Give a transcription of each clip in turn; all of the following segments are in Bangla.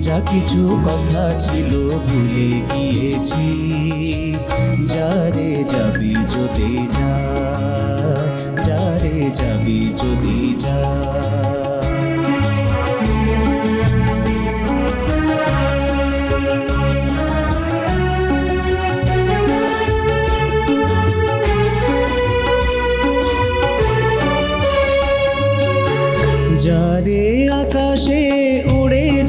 যা কিছু কথা ছিল ভুলে গিয়েছি। যারে যাবি যদি যা যারে যাবি যদি যা। যারে আকাশে উড়ে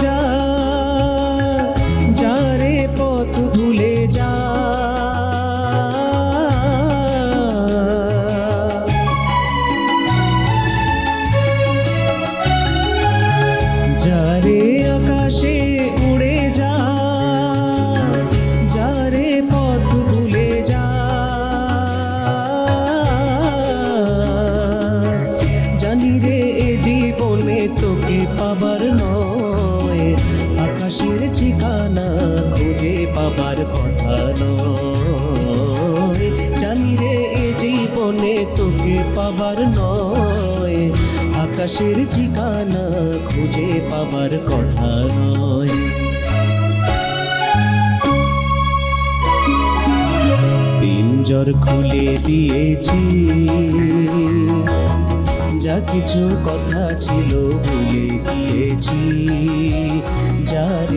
আকাশের ঠিকানা খুঁজে পাবার কথা নয়। জানি রে, এ জীবনে তোকে পাবার নয়। আকাশের ঠিকানা খুঁজে পাবার কথা নয়। পিঞ্জর খুলে দিয়েছি। যা কিছু কথা ছিল ভুলে গিয়েছি।